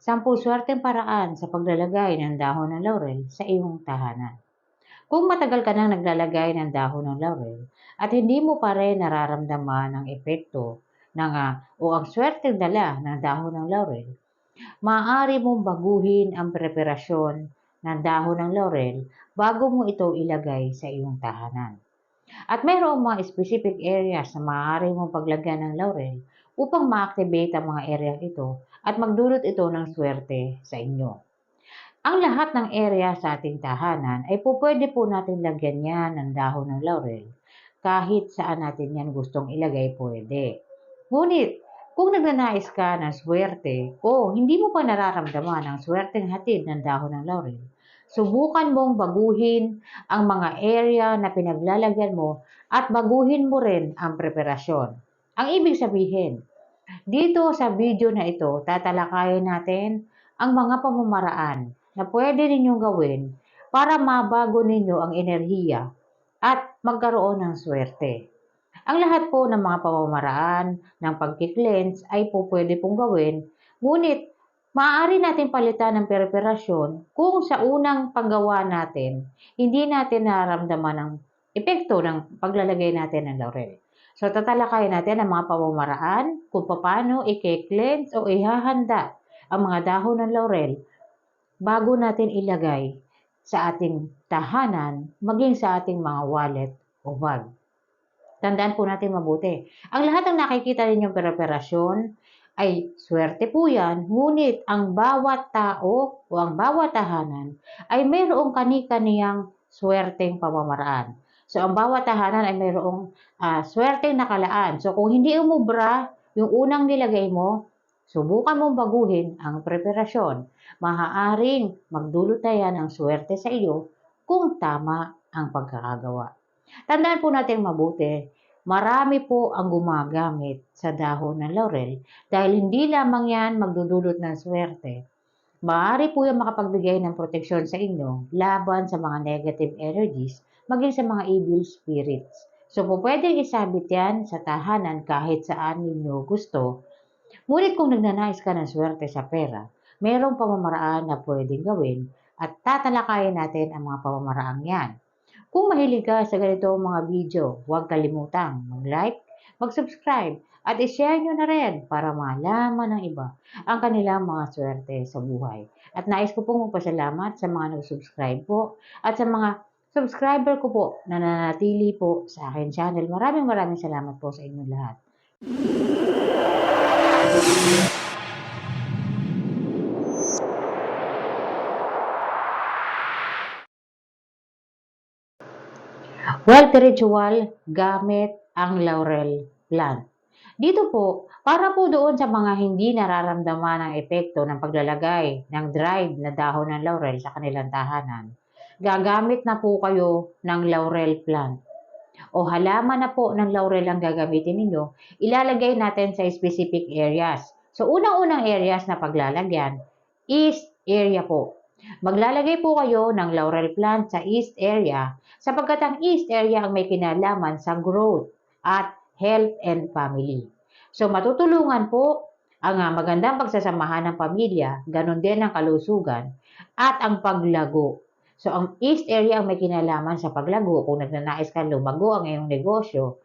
Sampu swerteng paraan sa paglalagay ng dahon ng laurel sa iyong tahanan. Kung matagal ka nang naglalagay ng dahon ng laurel at hindi mo pa rin nararamdaman ang epekto ng uh, o ang swerteng dala ng dahon ng laurel, maaari mong baguhin ang preparasyon ng dahon ng laurel bago mo ito ilagay sa iyong tahanan. At mayroong mga specific areas na maaari mong paglagyan ng laurel upang ma-activate ang mga area ito at magdulot ito ng swerte sa inyo. Ang lahat ng area sa ating tahanan ay po pwede po natin lagyan yan ng dahon ng laurel. Kahit saan natin yan gustong ilagay pwede. Ngunit, kung nagnanais ka ng swerte o hindi mo pa nararamdaman ang swerteng hatid ng dahon ng laurel, subukan mong baguhin ang mga area na pinaglalagyan mo at baguhin mo rin ang preparasyon. Ang ibig sabihin, dito sa video na ito, tatalakayin natin ang mga pamamaraan na pwede ninyong gawin para mabago ninyo ang enerhiya at magkaroon ng swerte. Ang lahat po ng mga pamamaraan ng pagkiklens ay po pwede pong gawin, ngunit maaari natin palitan ng preparasyon kung sa unang paggawa natin, hindi natin nararamdaman ang epekto ng paglalagay natin ng laurel. So, tatalakayin natin ang mga pamamaraan kung paano i-cleanse o ihahanda ang mga dahon ng laurel bago natin ilagay sa ating tahanan, maging sa ating mga wallet o bag. Tandaan po natin mabuti. Ang lahat ng nakikita ninyong preparasyon ay swerte po yan, ngunit ang bawat tao o ang bawat tahanan ay mayroong kani-kaniyang swerteng pamamaraan. So, ang bawat tahanan ay mayroong uh, swerteng nakalaan. So, kung hindi umubra yung unang nilagay mo, subukan mong baguhin ang preparasyon maaaring magdulot na yan ng swerte sa iyo kung tama ang pagkakagawa. Tandaan po natin mabuti, marami po ang gumagamit sa dahon ng laurel dahil hindi lamang yan magdudulot ng swerte. Maaari po yan makapagbigay ng proteksyon sa inyo laban sa mga negative energies maging sa mga evil spirits. So po pwedeng isabit yan sa tahanan kahit saan ninyo gusto. Ngunit kung nagnanais ka ng swerte sa pera, merong pamamaraan na pwedeng gawin at tatalakayin natin ang mga pamamaraang yan. Kung mahilig ka sa ganito mga video, huwag kalimutang mag-like, mag-subscribe, at i-share nyo na rin para malaman ng iba ang kanilang mga swerte sa buhay. At nais ko pong magpasalamat sa mga nag-subscribe po at sa mga subscriber ko po na nanatili po sa akin channel. Maraming maraming salamat po sa inyong lahat. Wealth ritual gamit ang laurel plant. Dito po, para po doon sa mga hindi nararamdaman ang epekto ng paglalagay ng dried na dahon ng laurel sa kanilang tahanan, gagamit na po kayo ng laurel plant. O halaman na po ng laurel ang gagamitin ninyo, ilalagay natin sa specific areas. So, unang-unang areas na paglalagyan, east area po. Maglalagay po kayo ng laurel plant sa east area sapagkat ang east area ang may kinalaman sa growth at health and family. So matutulungan po ang uh, magandang pagsasamahan ng pamilya, ganun din ang kalusugan at ang paglago. So ang east area ang may kinalaman sa paglago kung nagnanais kang lumago ang iyong negosyo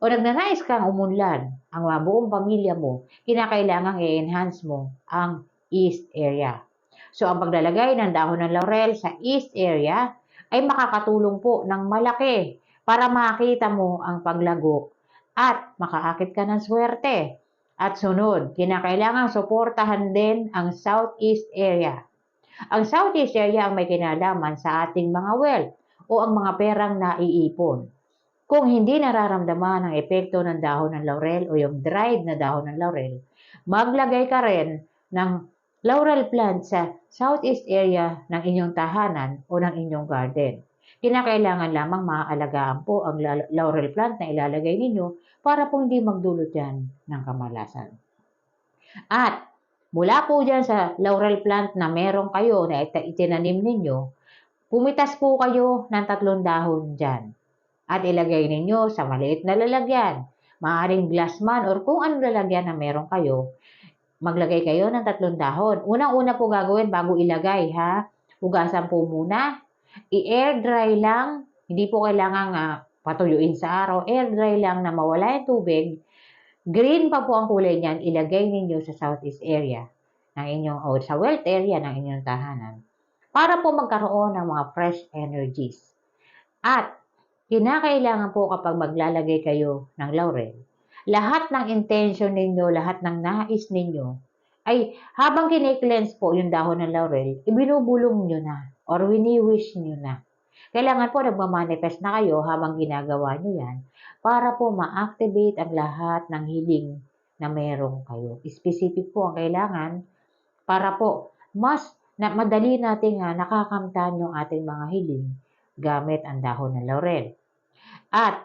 o nagnanais kang umunlad ang buong pamilya mo, kinakailangang i-enhance mo ang east area. So, ang paglalagay ng dahon ng laurel sa east area ay makakatulong po ng malaki para makita mo ang paglago at makaakit ka ng swerte. At sunod, kinakailangang suportahan din ang southeast area. Ang southeast area ang may kinalaman sa ating mga wealth o ang mga perang naiipon. Kung hindi nararamdaman ang epekto ng dahon ng laurel o yung dried na dahon ng laurel, maglagay ka rin ng laurel plant sa southeast area ng inyong tahanan o ng inyong garden. Kinakailangan lamang maaalagaan po ang laurel plant na ilalagay ninyo para po hindi magdulot yan ng kamalasan. At mula po dyan sa laurel plant na meron kayo na itinanim ninyo, pumitas po kayo ng tatlong dahon dyan at ilagay ninyo sa maliit na lalagyan. Maaring glass man or kung ano lalagyan na meron kayo Maglagay kayo ng tatlong dahon. Unang-una po gagawin bago ilagay ha. Hugasan po muna. I-air dry lang. Hindi po kailangan uh, patuyuin sa araw. Air dry lang na mawala yung tubig. Green pa po ang kulay niyan. Ilagay ninyo sa southeast area ng inyong o sa wealth area ng inyong tahanan para po magkaroon ng mga fresh energies. At kinakailangan po kapag maglalagay kayo ng laurel, lahat ng intention ninyo, lahat ng nais ninyo, ay habang kine-cleanse po yung dahon ng laurel, ibinubulong nyo na or wini-wish nyo na. Kailangan po nagmamanifest na kayo habang ginagawa nyo yan para po ma-activate ang lahat ng hiling na meron kayo. Specific po ang kailangan para po mas na madali nating uh, nakakamtan yung ating mga hiling gamit ang dahon ng laurel. At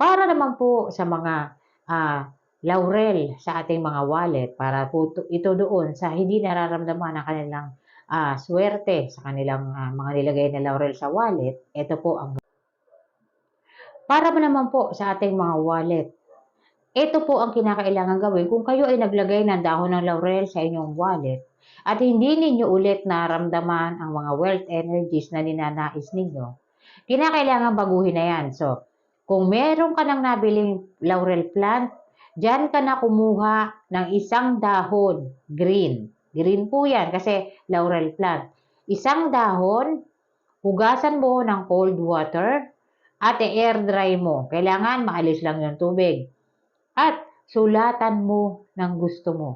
para naman po sa mga uh, laurel sa ating mga wallet, para po ito doon sa hindi nararamdaman ng kanilang uh, swerte sa kanilang uh, mga nilagay na laurel sa wallet, ito po ang para ba naman po sa ating mga wallet, ito po ang kinakailangan gawin kung kayo ay naglagay ng dahon ng laurel sa inyong wallet at hindi ninyo ulit naramdaman ang mga wealth energies na ninanais ninyo, kinakailangan baguhin na yan. So, kung meron ka nang nabiling laurel plant, dyan ka na kumuha ng isang dahon, green. Green po yan kasi laurel plant. Isang dahon, hugasan mo ng cold water at i-air dry mo. Kailangan maalis lang yung tubig. At sulatan mo ng gusto mo.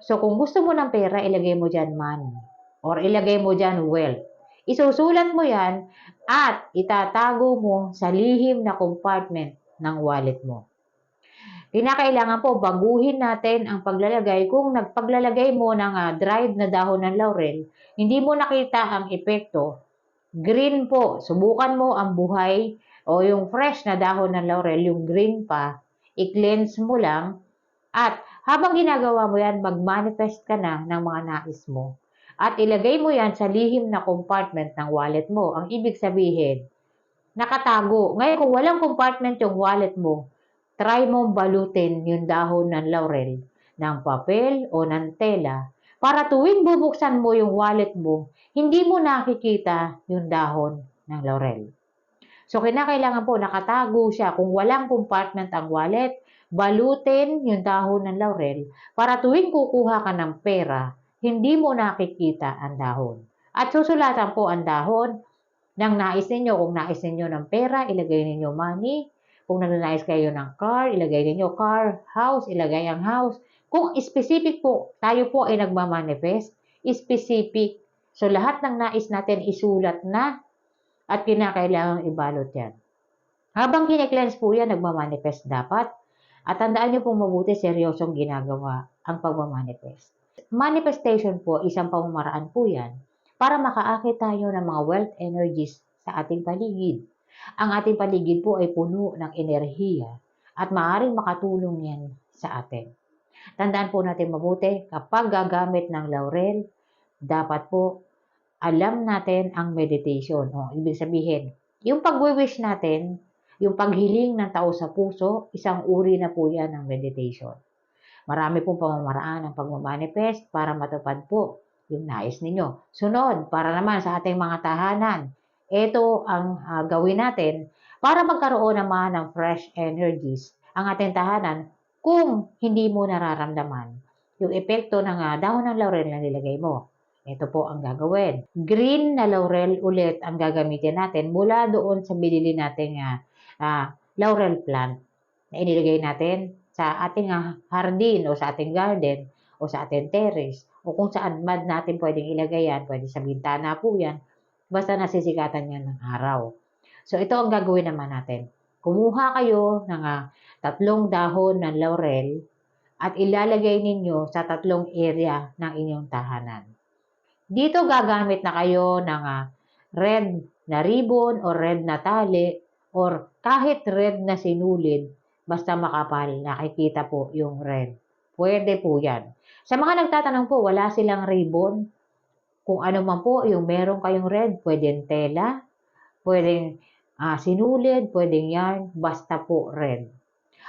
So, kung gusto mo ng pera, ilagay mo dyan money. Or ilagay mo dyan wealth. Isusulat mo yan at itatago mo sa lihim na compartment ng wallet mo. Kinakailangan po baguhin natin ang paglalagay. Kung nagpaglalagay mo ng uh, dried na dahon ng laurel, hindi mo nakita ang epekto, green po. Subukan mo ang buhay o yung fresh na dahon ng laurel, yung green pa, i-cleanse mo lang at habang ginagawa mo yan, mag-manifest ka na ng mga nais mo. At ilagay mo yan sa lihim na compartment ng wallet mo. Ang ibig sabihin, nakatago. Ngayon, kung walang compartment yung wallet mo, try mong balutin yung dahon ng laurel ng papel o ng tela para tuwing bubuksan mo yung wallet mo, hindi mo nakikita yung dahon ng laurel. So, kinakailangan po nakatago siya. Kung walang compartment ang wallet, balutin yung dahon ng laurel para tuwing kukuha ka ng pera, hindi mo nakikita ang dahon. At susulatan po ang dahon ng nais ninyo. Kung nais ninyo ng pera, ilagay ninyo money. Kung nagnanais kayo ng car, ilagay ninyo car. House, ilagay ang house. Kung specific po, tayo po ay nagmamanifest, specific. So lahat ng nais natin isulat na at kinakailangang ibalot yan. Habang kine-cleanse po yan, nagmamanifest dapat. At tandaan nyo pong mabuti, seryosong ginagawa ang pagmamanifest. Manifestation po, isang pamamaraan po yan para makaakit tayo ng mga wealth energies sa ating paligid. Ang ating paligid po ay puno ng enerhiya at maaaring makatulong yan sa atin. Tandaan po natin mabuti, kapag gagamit ng laurel, dapat po alam natin ang meditation. O, ibig sabihin, yung pag-wish natin, yung paghiling ng tao sa puso, isang uri na po yan ng meditation. Marami pong pamamaraan ng pagmamanifest para matupad po yung nais ninyo. Sunod, para naman sa ating mga tahanan, ito ang uh, gawin natin para magkaroon naman ng fresh energies ang ating tahanan kung hindi mo nararamdaman yung epekto ng uh, dahon ng laurel na nilagay mo. Ito po ang gagawin. Green na laurel ulit ang gagamitin natin mula doon sa binili nating uh, uh, laurel plant na inilagay natin sa ating uh, hardin o sa ating garden o sa ating terrace o kung saan mad natin pwedeng ilagay yan, pwede sa bintana po yan, basta nasisikatan yan ng araw. So ito ang gagawin naman natin. Kumuha kayo ng uh, tatlong dahon ng laurel at ilalagay ninyo sa tatlong area ng inyong tahanan. Dito gagamit na kayo ng uh, red na ribbon or red na tali or kahit red na sinulid, basta makapal, nakikita po yung red. Pwede po yan. Sa mga nagtatanong po, wala silang ribbon. Kung ano man po, yung meron kayong red, pwedeng tela, pwedeng uh, sinulid, pwedeng yarn, basta po red.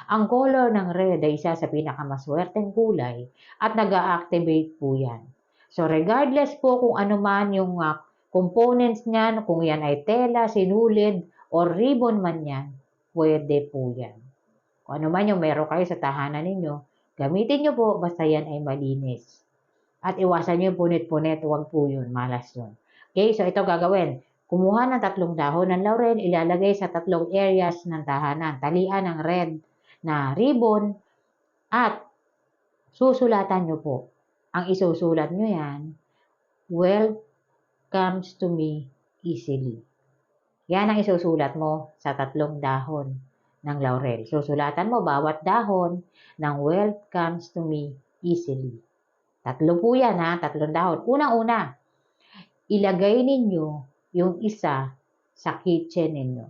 Ang color ng red ay isa sa pinakamaswerteng kulay at nag activate po yan. So regardless po kung ano man yung uh, components niyan, kung yan ay tela, sinulid, or ribbon man yan, pwede po yan. Kung ano man yung meron kayo sa tahanan ninyo, gamitin nyo po basta yan ay malinis. At iwasan nyo yung punit-punit, huwag po yun, malas yun. Okay, so ito gagawin. Kumuha ng tatlong dahon ng laurel, ilalagay sa tatlong areas ng tahanan. Talian ng red na ribbon at susulatan nyo po. Ang isusulat nyo yan, wealth comes to me easily. Yan ang isusulat mo sa tatlong dahon ng laurel. Susulatan mo bawat dahon ng wealth comes to me easily. Tatlo po yan ha, tatlong dahon. Unang-una, ilagay ninyo yung isa sa kitchen ninyo.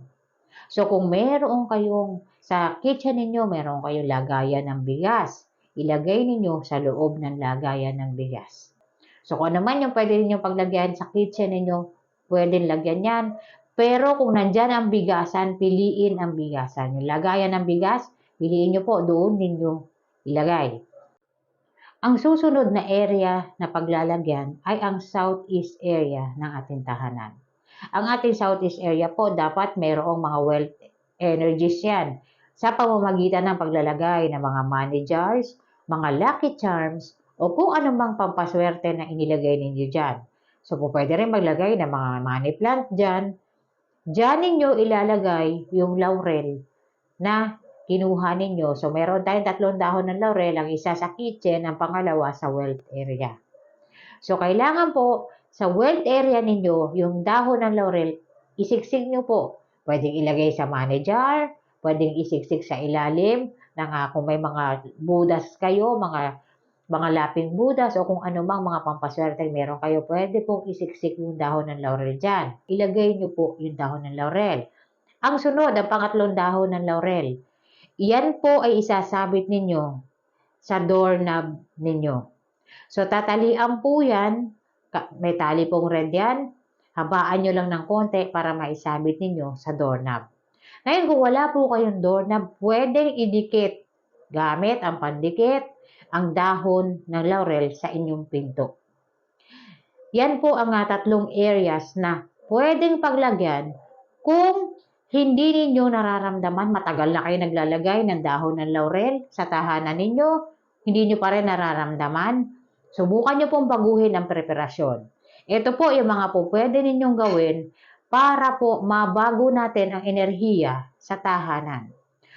So kung meron kayong sa kitchen ninyo, meron kayong lagayan ng bigas. Ilagay ninyo sa loob ng lagayan ng bigas. So kung ano man yung pwede ninyong paglagyan sa kitchen ninyo, pwedeng lagyan yan. Pero kung nandyan ang bigasan, piliin ang bigasan. Yung lagayan ng bigas, piliin nyo po, doon ninyo ilagay. Ang susunod na area na paglalagyan ay ang southeast area ng ating tahanan. Ang ating southeast area po dapat mayroong mga wealth energies yan sa pamamagitan ng paglalagay ng mga money jars, mga lucky charms, o kung anumang pampaswerte na inilagay ninyo dyan. So, po pwede rin maglagay ng mga money plant dyan. Dyan ninyo ilalagay yung laurel na kinuha ninyo. So, meron tayong tatlong dahon ng laurel, ang isa sa kitchen, ang pangalawa sa wealth area. So, kailangan po sa wealth area ninyo, yung dahon ng laurel, isiksik nyo po. Pwedeng ilagay sa money jar, pwedeng isiksik sa ilalim ng uh, kung may mga budas kayo, mga mga laping budas o kung ano mang mga pampaswerte meron kayo, pwede pong isiksik yung dahon ng laurel dyan. Ilagay nyo po yung dahon ng laurel. Ang sunod, ang pangatlong dahon ng laurel. Iyan po ay isasabit ninyo sa doorknob ninyo. So, tatalian po yan. May tali pong red yan. Habaan nyo lang ng konti para maisabit ninyo sa doorknob. Ngayon, kung wala po kayong doorknob, pwedeng idikit gamit ang pandikit, ang dahon ng laurel sa inyong pinto. Yan po ang uh, tatlong areas na pwedeng paglagyan kung hindi ninyo nararamdaman, matagal na kayo naglalagay ng dahon ng laurel sa tahanan ninyo, hindi nyo pa rin nararamdaman, subukan nyo pong baguhin ang preparasyon. Ito po yung mga po pwede ninyong gawin para po mabago natin ang enerhiya sa tahanan.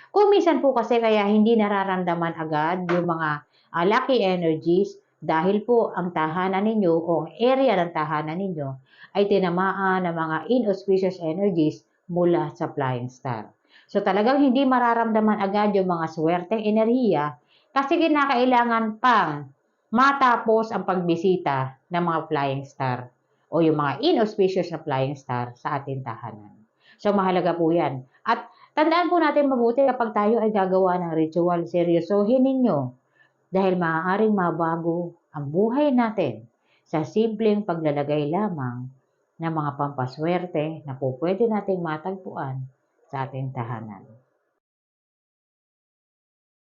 Kung minsan po kasi kaya hindi nararamdaman agad yung mga uh, lucky energies dahil po ang tahanan ninyo o ang area ng tahanan ninyo ay tinamaan ng mga inauspicious energies mula sa flying star. So talagang hindi mararamdaman agad yung mga swerteng enerhiya kasi kinakailangan pang matapos ang pagbisita ng mga flying star o yung mga inauspicious na flying star sa ating tahanan. So mahalaga po yan. At tandaan po natin mabuti kapag tayo ay gagawa ng ritual, seryosohin ninyo dahil maaaring mabago ang buhay natin sa simpleng paglalagay lamang ng mga pampaswerte na po pwede nating matagpuan sa ating tahanan.